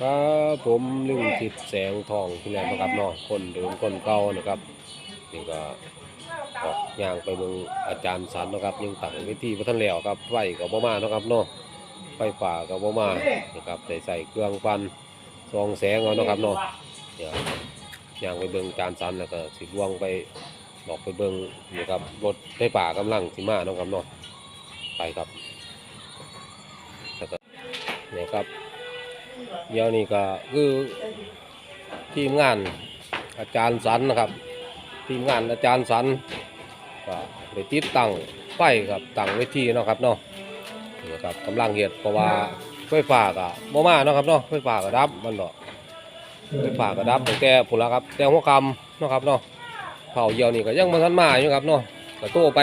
ครับผมลุงทิดแสงทองที่ไหนนะครับเนาะคนเดิมคนเก่านะครับนี่ก็ออกย่างไปเมืองอาจารย์สันนะครับยังตั้งเวิธีพัฒนแล้วครับไฟกับบ่มานะครับเนาะไฟป่ากับบ่มานะครับใส่ใส่เครื่องฟันซองแสงเอานะครับเนาะเดี๋ยวย่างไปเบิ่งอาจารย์สันแล้วก็สิลวงไปบอกไปเบิ่งนี่ครับรถไฟป่ากำลังสิมานะครับเนาะไปครับเนี่ยครับ เดี๋ยวนี้ก็คือทีมงานอาจารย์สันนะครับ ทีมงานอาจารย์สันก็ได้ติดตั้งไฟครับตั้งเวทีเนาะครับเนาะนี่ครับกำลังเหตุเพราะว่าไฟฟ้าก็บ่มาเนาะครับเนาะไฟฟ้าก็ดับมันเนาะไฟฟ้าก็ดับตั้งแต่พุ่นละครับแต่หัวคำเนาะครับเนาะเผาเดียวนี่ก็ยังบ่ทันมาอยู่ครับเนาะก็โตไป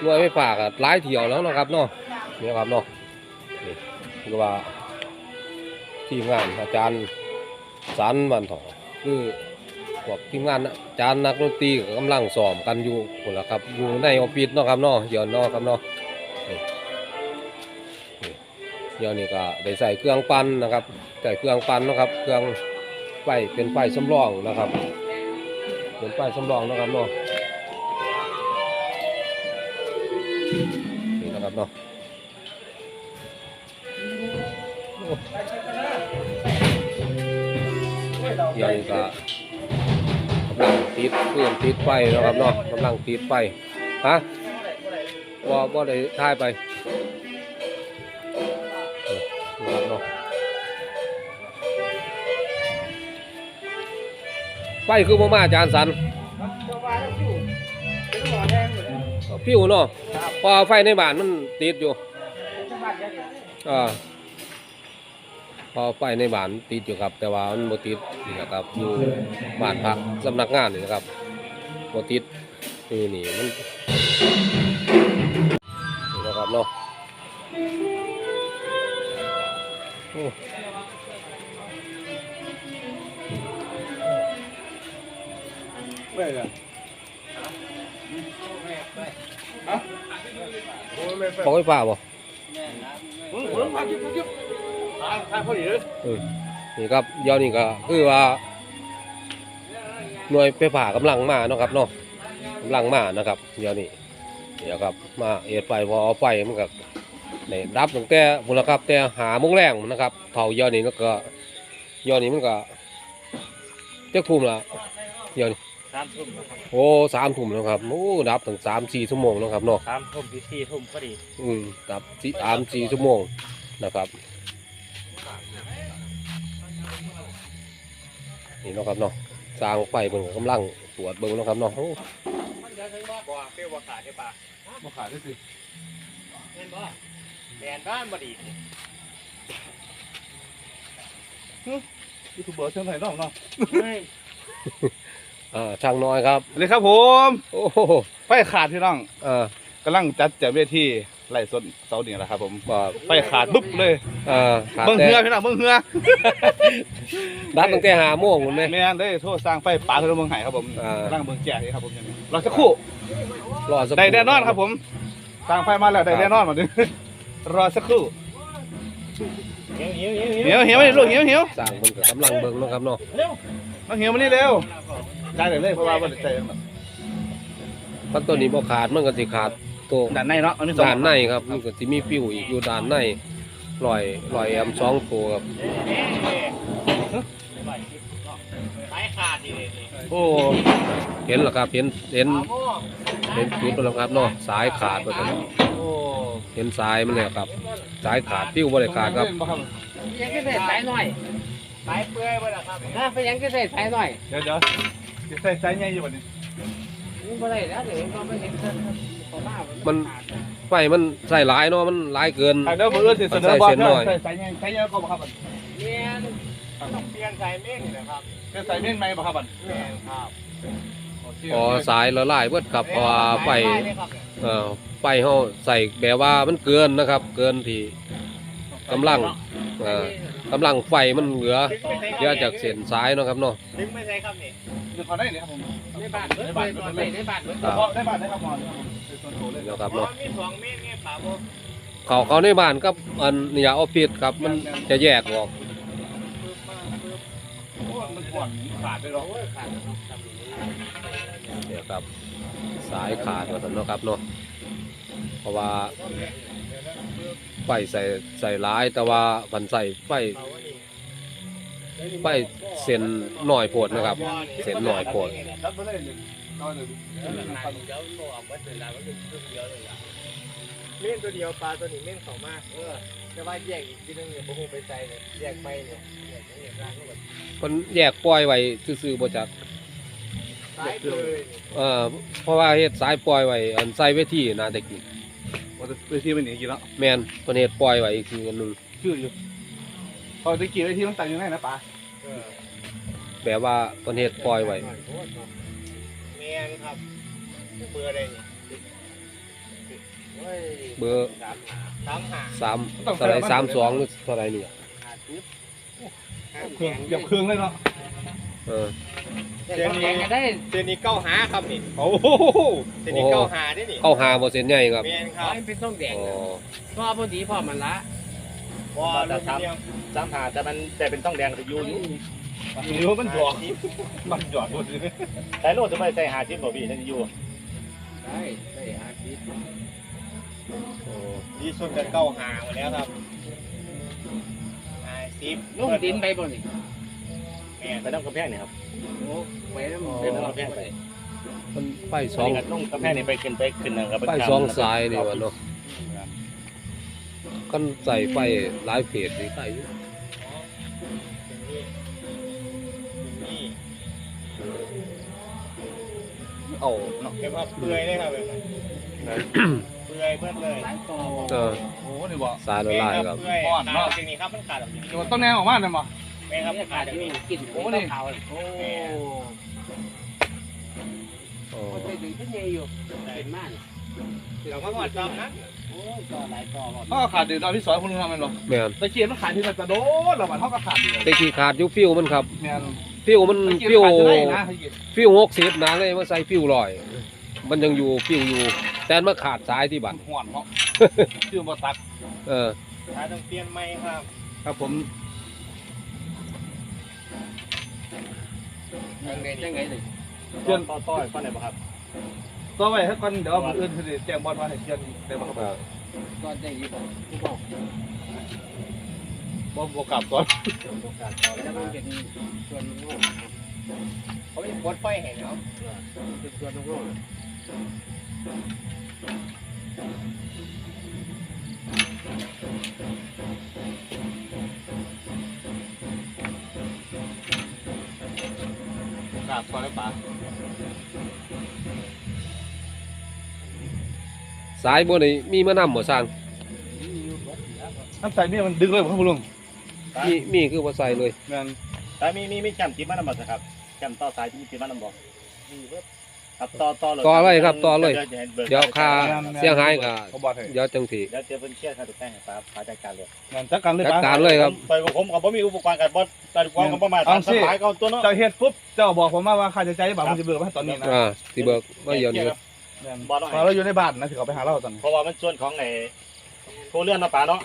หน่วยไฟฟ้าก็หลายเที่ยวแล้วเนาะครับเนาะนี่ครับเนาะนี่คือว่า ทีมงานอาจารย์สันวันทองคือพวกทีมงานอาจารย์นักดนตรีกำลังซ้อมกันอยู่คนละครับอยู่ในออฟฟิศนาะครับนาะเดี๋ยวนาะครับนาะนี่นี่เดี๋ยวนี้ก็ได้ใส่เครื่องปั่นนะครับใส่เครื่องปั่นนะครับ เครื่องไฟเป็นไฟสำรองนะครับเป็นไฟสำรองนะครับนาะนี่นะครับนาะ เดี๋ยวนี้ก็กำลังติดเครื่องติดไฟเนาะครับเนาะกำลังติดไฟฮะว่าว่าได้ถ่ายไปเออนะครับเนาะไฟคือบ่มาอาจารย์สันพิวเนาะเพอไฟในบ้านมันติดอยู่อ่า พอไฟในบ้านติดอยู่ครับ แต่ว่ามันบ่ติดนี่นะครับอยู่บ้านพักสำนักงานนี่นะครับบ่ติดนี่นี่มันนี่นะครับเนาะโอ้ของไฟฟ้าบ่เออนี่ครับเดี๋ยวนี้ก็คือว่า หน่วยไฟฟ้ากำลังมาเนาะครับเนาะกำลังมานะครับ เดี๋ยวนี้เดี๋ยวครับมาเอ็ดไฟพอเอาไฟมันก็ในดับตั้งแต่พุ่นละครับแต่หาโมงแรงนะครับเผาเดี๋ยวนี้แล้วก็เดี๋ยวนี้มันก็เจ้าทุ่มละเดี๋ยวนี้สามทุ่มนะครับโอ้สามทุ่มแล้วครับโอ้ดับถึงสามสี่ชั่วโมงแล้วครับเนาะสามทุ่มที่สี่ทุ่มพอดีอืมดับสี่สามสี่ชั่วโมงนะครับ นี่เนาะครับเนาะสร้างไฟเบิ่งกำลังตรวจเบิ่งเนาะครับเนาะโอ้บ่เปรี้ยวบ่ขาดใช่ปะมาขายได้สิเห็นบ่แมนบ้านบ่ดียูทูบเบอร์เชียงไทยน้องเนาะอ่าช่างน้อยครับสวัสดีครับผม โอ้โหไฟขาดพี่น้องอ่ากำลังจัดแจกเวที ไล่สดเสาร์นี้แหละครับ ผมก็ไฟขาดปุ๊บเลยอ่าขาดเบิ้งแต่เหือพี่น้องเบิ้งเหือดับตั้งแต่หาโมงคุณไหม แม่นได้โทษสร้างไฟป่าทะลุเมืองไห้ครับผมอ่ากำลังเบิ้งแจกนี่ครับผมอย่างนี้รอสักครู่รอสักได้แน่นอนครับผมสร้างไฟมาแล้วได้แน่นอนหมดเลยรอสักครู่เหี่ยวเหี่ยวเหี่ยวเหี่ยวเหี่ยวมาดิลูกเหี่ยวเหี่ยวสร้างมันก็กำลังเบิ่งเนาะครับเนาะมาเหี่ยวมานี่เร็วได้เลยเลยเพราะว่าบ่ได้ใจมันถ้าตัวนี้บ่ขาดมันก็สิขาด ตัว ด้านในเนาะอันนี้สองด้านในครับมันก็สิมีฟิวอีกอยู่ด้านในลอยลอยแอมสองตัวครับสายขาดนี่เลยโอ้เห็นแล้วครับเห็นเห็นเห็นจุดแล้วครับเนาะสายขาดไปแล้วโอ้เห็นสายมันเลยครับ สายขาดฟิวบ่ได้ขาดครับยังก็ใส่สายหน่อยสายเปื่อยบ่ล่ะครับนะไปยังก็ใส่สายหน่อยเดี๋ยวเดี๋ยวจะใส่สายใหญ่อยู่วันนี้ มันบ่ได้แล้วเดี๋ยวเราไม่เห็นกันขอหน้ามันไฟมันใส่หลายเนาะมันหลายเกิน เดี๋ยวมืออื่นสิเสนอบอลใส่เส้นหน่อย ใส่สายใหญ่สายใหญ่ก็บ่ครับบัดเนียนต้องเปลี่ยนสายเม่งนี่แหละครับเป็นสายเม่นไหมบ่ครับบัดแม่นครับพอสายละลายเบิดครับเพราะว่าไฟสายเลยครับเนี่ยเอ่อไฟเฮาใส่แบบว่ามันเกินนะครับ เกินที่ กำลังเอ่อกำลังไฟมันเหลือดึงไปใส่ครับเหลือจากเส้นสายเนาะครับเนาะดึงไปใส่ครับนี่เดี๋ยวขอได้เนี่ยครับผมในบ้านเบิดเลยตอนใส่ในบ้านเบิดเฉพาะได้บ้านได้ครับหมอนครับผมเป็นส่วนตัวเลยเนาะครับเพราะเนาะมีสองเม่งไงป่าบ่เขาเขาในบ้านกับอันเนี่ยออฟฟิศครับมันจะแยกออกไห่อนขาดไปหรอกเนี่ยครับสายขาดว่าซั่นเนาะครับเนาะเพราะว่า ไฟใส่ใส่ร้ายแต่ว่ามันใส่ไฟไฟเส้นหน่อยโพดนะครับ เส้นหน่อยโพดตัดไปเลยนอนเลยเม่นตัวเดียวปลาตัวนี้เม่นสองมากเออแต่ว่าแยกอีกทีนึงเนี่ยบ่ฮู้ไปใส่เลยแยกไปเนี่ยแยกอย่างร่างก็แบบมันแยกปล่อยไว้ซื่อๆบ่จักซ้ายเลยเอ่อเพราะว่าเฮ็ดสายปล่อยไว้อันใส่เวทีนะตะกี้ ว่าจะไปที่มันหนีกี่แล้วแม่นเพิ่นเฮ็ดปล่อยไว้อีกทีอันหนึงชื่ออยู่พอตะกี้ไอ้ที่มันตั้งอยู่ไหนนะป้าเออแบบว่าเพิ่นเฮ็ดปล่อยไว้แมนครับเบอร์อะไรนี่เฮ้ยเบอร์สามหาสามเท่าไหร่32หรือเท่าไหร่นี่หาจิ๊บเครื่องเหยียบเครื่องเลยเนาะ เออเดือนนี้ได้เดือนนี้เก้าหาครับนี่โอ้โหเดือนนี้เก้าหาได้นี่เข้าหาบ่เส้นใหญ่ครับแมนคขอรับให้เป็นต้องแดงอ๋อก็พอดีพอมันละวอลลูมิเนียมสามหาแต่มันแต่เป็นต้องแดงแต่ยูอยู่นิ้วมันหยอดมันหยอดหมดเลยแต่โลดจะไม่ใส่หาชิ้นบ่พี่นั่นยูได้ได้อาทิตย์ดีสุดกันเก้าหาหมดแล้วครับหาสิบลงดินไปบ่นี่ แมนไปน้ำกระแพงนี่ครับโอ้ไปแล้วมันไปน้ำกระแพงไปมันไฟสสอองงน้ำกระแพงนี่ไปขึ้นไปขึ้นนะครับไฟสองสายนี่ว่าเนาะกันใส่ไฟหลายเพจนี่ใส่อยู่นี่เอาเนาะเก็บว่าเปลือยเลยครับแบบนั้นเปลือยเพื่อนเลยหลายต่อเออโอ้นี่บ่สายละลายครับเปลือยอ่อนขาเนาะดจากนี้ครับมันขาดออกจากนี้เดี๋ยวต้นแนวออกมาได้บ่แม่ครับขาดอยู่กินโอ้นี่ขาวโอ้อ๋อโหไปถึงที่นี่อยู่เป็นมากเราก็หอดจอมนะโอ้ต่อหลายต่อเขาก็ขาดเดี๋ยวเราที่สอยคนนึงทำมันบ่แม่นตะเกียบมันขาดที่มันกระโดดเราบัดเขาก็ขาดอยู่ตะกี้ขาดอยู่ฟิวมันครับแม่นฟิวมันตะเกียบฟิวขาดจะได้นะตะเกียบนะเลยมาใส่ฟิวลอย มันยังอยู่ฟิวอยู่ แต่มันขาดสายที่บัดห่อนเนาะชื่อบ่ตัดเออขาต้องเปลี่ยนไหมครับ ครับผม ยังไงยังไงเลยเชื่อนต่อต่อยก้อนไหนบ่ครับต่อไว้ให้ก่อนเดี๋ยวมื้ออื่นสิแจ้งบอลว่าให้เชียนได้บ่ครับเออก็ได้ยินผู้บอกบ่บ่กลับก่อนแล้วมันเป็นส่วนโง่เขาไม่ปวดไฟเห็นเนาะเป็นส่วนโง่ กลับก่อนได้ป่าสายบ่นี่มีมานำบ่สร้างน้ำใส่นี่มันดึงเลยบ่ครับคุณลุงมีมีคือบ่ใส่เลยแม่นแต่มีมีมีแคมติดมันนำบ่ครับแคมต่อสายที่มีติดมันนำบ่ ครับต่อต่อเลยต่อเลยครับต่อเลย เดี๋ยวค่าเสียหายก็เขาบอกให้เดี๋ยวจังสิเดี๋ยวเจอเพิ่นเครียดค่าถูกแป้งให้ป้าป้าจัดการเลยแม่นจัดการเลยจัดป่าการเลยครับไปกับผมก็บ่มีอุปกรณ์การบ่การความก็บ่มาเอาทำสิสบายก็เอาตัวเนาะเจ้าเฮ็ดปุ๊บเจ้าบอกผมมาว่าค่าใช้จ่ายบ่าผมจะเบิกมาให้ตอนนี้นะอ่าสิเบิกมาเดี๋ยวนี้แม่นบ่ต้องพอเราอยู่ในบ้านนะสิเขาไปหาเราตอนนี้เพราะว่ามันส่วนของไอ้โคเรือนเนาะป้าเนาะ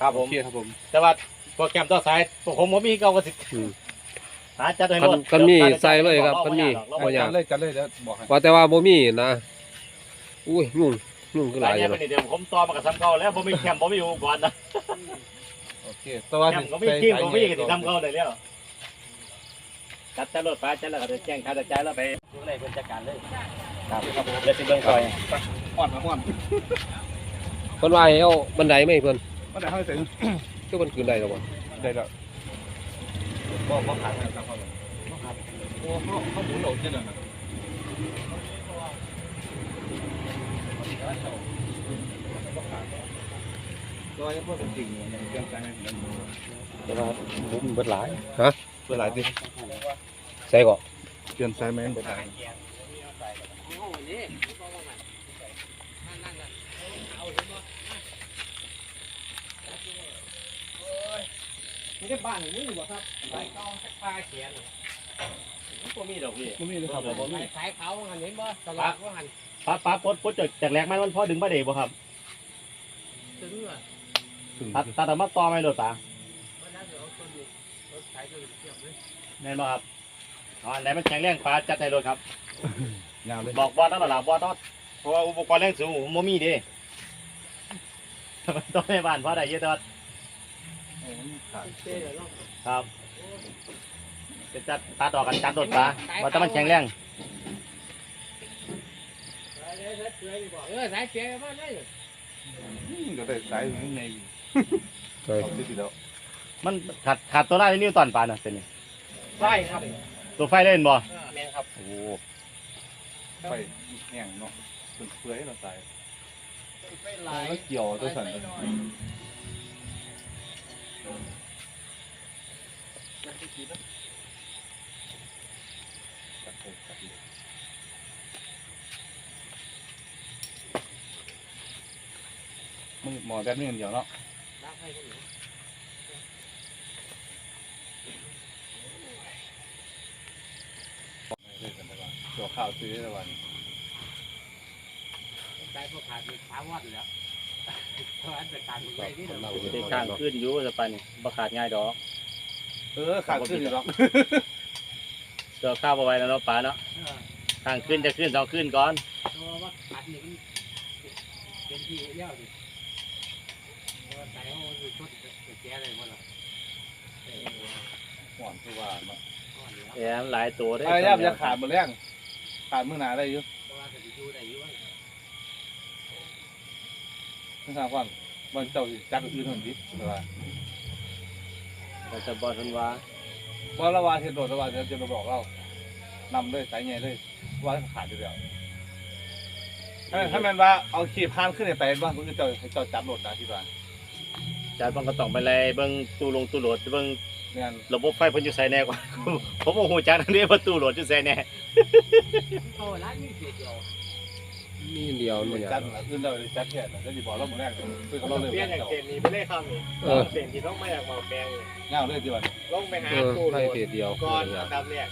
ครับผโอมเคครับผมแต่ว่าโปรแกรมต่อสายพวกผมบ่มีเก่าก็สิอืม หาจัดให้คันโลดคันมีใส่เลยครับคันมีเราบ่บ่ยาก จัดเลยจัดเลยเดี๋ยวบอกให้ว่าแต่ว่าบ่มีนะอุ้ยยุ่งยุ่งคือหหลาลายยอย่างเนาะเป็นเดี๋ยวผมต่อมากับซ้ำเก่าแล้วผมมีแคมป์ผมมีอุปกรณ์นะโอเคแต่ว่าแคมป์ก็มีทีมผมมีก็สิทำเก่าได้แล้วจัดจัดรถไปจัดแล้วก็จะแจ้งค่าใช้จ่ายแล้วไปดูอะไรเพิ่นจัดการเลยครับครับผมเดี๋ยวสิเบิ่งซอยอ่อนมาอ่อนเพิ่นว่าให้เอาบันไดไหมเพิ่นมันได้ให้เสร็จคือมันขึ้นได้แล้วบ่ได้แล้ว บอกบอกขาดนะครับเขาขาดโอ้เขาเขาหมุนโหลดเนี่ยนะร้อยพวกจริงๆมันเรื่องใจมันแต่ว่าผมเบิดหลายฮะเวลาที่ใส่ก็เปลี่ยนไซส์แมนไปได้โอ้นี่นี่ ได้บ้านนี่อยู่บ่ครับใบกองสักปลาเขียนบ่มีดอกพี่ไม่มีเลยครับบ่มีขายเขาหันเห็นบ่ตลาดก็หันป้าป้าปลดปลดจากจากแรกมันมันพอดึงบ่ได้บ่ครับถึงอะตัดตัดเอามาต่อไหมรถป้าวันนั้นเดี๋ยวคนนี้คแม่นบ่ครับอ๋ออันไหนมันแข็งแรงปลาจัดให้รถครับยาวเลยบอกบอต้องหลับบอต้องเพราะว่าอุปกรณ์แรงสูงผมบ่มีเด้ต้องให้บ้านพอได้เยอะตอดเจ๊เดี๋ยวลอง ครับจะจัดตัดออกกันจัดรถปลาว่าแต่มันแข็งแรงเออสายเสียมาได้เดี๋ยวแต่สายอยู่ในเฮ้ยเขาที่แล้วมันขาดขาดตัวได้นิวตันปลาน่ะเป็นนี่ไล่ครับ ตัวไฟเล่นบ่แมงครับโอ้ไฟแห้งเนาะเป็นเปื่อยเราตายไม่ไล่แล้วเกี่ยวตัวสั่น มึงหมอแบบนี้เดียวเนาะตัวข้าวซื้อได้วันสายพวกขาดมีขาวัดแล้ว เพราะอันเป็นการมึงไปนี่เดี๋ยวเราได้ข้างขึ้นอยู่จะไปนี่บ่ขาดง่ายดอก เออขาดซื้ออยู่เนาะเสือข้าวบ่ไหว้แล้วเนาะปลาเนาะข้างขึ้นจะขึ้นสองขึ้นก่อนตัวว่าขาดนี่มันเป็นที่เลี้ยวดิเพราะว่าสายเขาอยู่ชดแก่เลยว่าล่ะหวานคือว่าเนาะแอมหลายตัวได้อะไรย่าจะขาดหมดแรงขาดมือหนาได้อยู่ เพราะว่าจะอยู่ ได้อยู่ว่าไม่ทราบว่าวันเจ้าสิจัดอื่นหน่อยดิแต่ว่าเราจะบอกทันว่าว่าละวาเทียนโดดละวาจะจะมาบอกเรานำเลยสายใหญ่เลยว่าขาดอยู่แล้วถ้าถ้าแม่นว่าเอาขีพานขึ้นไปบ้างก็คือเจ้าให้เจ้าจับโหลดนะที่บ้านจานบังก็ต้องไปเลยเบิ่งตู้ลงตู้โหลดเบิ่งเนี่ยระบบไฟเพิ่นอยู่ไสแน่กว่าผมบ่ฮู้จักอันนี้ว่าตู้โหลดอยู่ไสแน่โอ้ร้านนี้เสียเดียว นี่เดียวมันอย่างจัดอื่นเราเลยจัดแค่นั้นแล้วจะบอกเราหมดแรกคือเราเลยเปลี่ยนเจ้าจากเศษนี้ไปเลยครับนี่เออเศษที่ต้องมาจากหมอแปลงนี่เงาเลยที่บ้านลงไปหาเออตู้โหลให้ดเศษเดียวก่อนอย่างอันดับแรก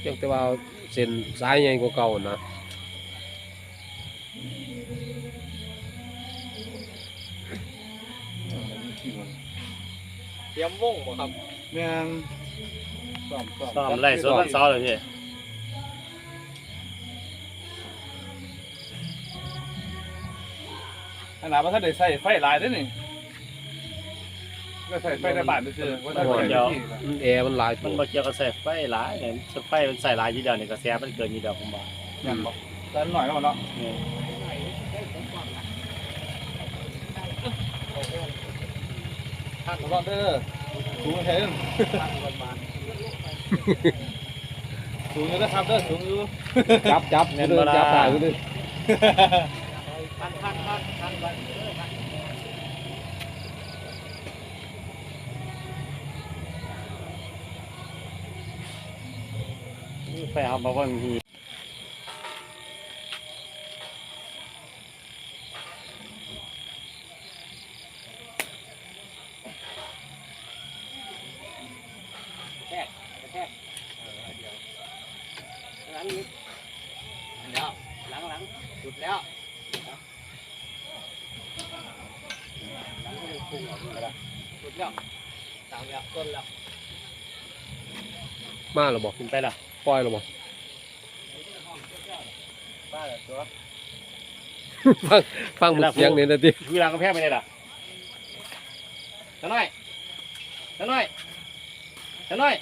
เพียงแต่ว่าเส้นสายใหญ่กว่าเก่านะเตรียมวงบ่ครับแม่งซ่อมซ่อมซ่อมไล่สวนวันเสาร์เลยพี่ ขนาดว่าถ้าได้ใส่ไฟลายได้นี่ก็ใส่ไฟในบ้านคือว่าถ้าใส่ที่มันแอร์มันหลายตัมันวบ่เกี่ยวกับใส่ไฟหลายเนี่ยไฟมันใส่หลายอยู่เดียวนี่กระแสมันเกินอยู่เดียวผมว่าอย่างบอกแต่หน่อยแล้วเนาะเนี่ยท่านรอดเด้อสูงเห็นสูงอยู่นะครับเด้อสูงอยู่จับจับเดินจับได้อยู่ดิันพันพันพันพันไปเอาบ่ว่ามีงนี้แล้วหลังหลังสุดแล้วหลังก็ยังพุ่งออกมาแล้วสุดแล้ว ตามแล้วต้นแล้วมาหรอบอกขึ้นไปล่ะปล่อยหรอบอกป้าเหรอตัวฟังฟังมันเสียงนี่นะทีอยู่หลังกำแพงไปได้ล่ะจังน้อยจังน้อยจังน้อย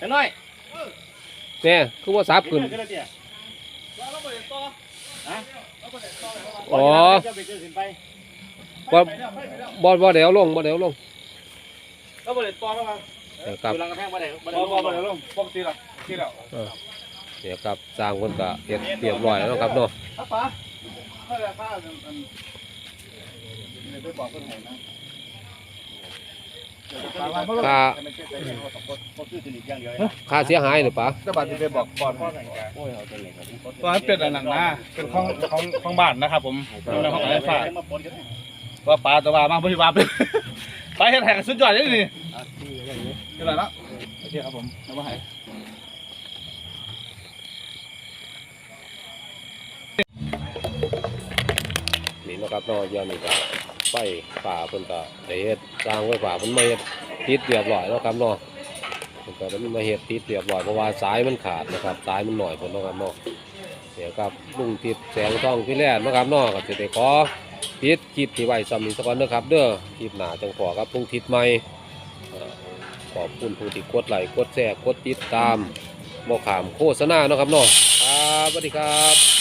จังน้อยแน่คือว่าซับขึ้นขึ้นแล้วเตี้ยอ๋อเจ้าไปเจอขึ้นไปบ่บ่บ่เดี๋ยวลงบ่เดี๋ยวลง แล้วบริษัทต่อแล้วมั้งเดี๋ยวกลับอยู่หลังกำแพงบ่ได้บ่บ่ได้บ่บ่เดี๋ยวลงปกติละที่แล้วเดี๋ยวกลับสร้างคนก็เฮ็ดเรียบร้อยแล้วเนาะครับเนาะป้าป้าเท่าไหร่ป้าอันอันเดี๋ยวไปบอกเพิ่นให้นะป้าว่าเพิ่นค่าบ่คือสนิทอย่างเดียวค่าเสียหายหรือเปล่าจะบัดไปบอกก่อนโอ้ยเอาจังเลยครับตอนนั้นเป็นอันนั้นนะเป็นของของของบ้านนะครับ ผมอยู่ในห้องไอ้ฟ้ามาปนกันว่าปลาตัวว่ามาบ่สิว่าเป็น ไปเฮ็ดแห่งสุดยอดเลยนี่อะที่อย่างนี้เดี๋ยวละโอเคครับผมเอามาให้นี่เนาะครับเนาะเดี๋ยวนี้ก็ไฟป่าเพิ่นก็ได้เฮ็ดสร้างไฟป่าเพิ่นมาเฮ็ดติดเรียบร้อยแล้วครับเนาะเพิ่นก็ได้มาเฮ็ดติดเรียบร้อยเพราะว่าสายมันขาดนะครับสายมันหน่อยพุ่นเนาะครับเนาะเดี๋ยวครับลุงทิพย์แสงทองพี่แล่นเนาะครับเนาะก็สิได้ขอ ปิดคลิปที่ไว้สำนี้สักก่อนเด้อครับเด้อคลิปหนาจังขอครับพุ่งทิศใหม่เอ่อขอบคุณผู้ที่กดไลค์กดแชร์กดติดตามบ่ขามโฆษณาเนาะครับเนาะครับสวัสดีครับ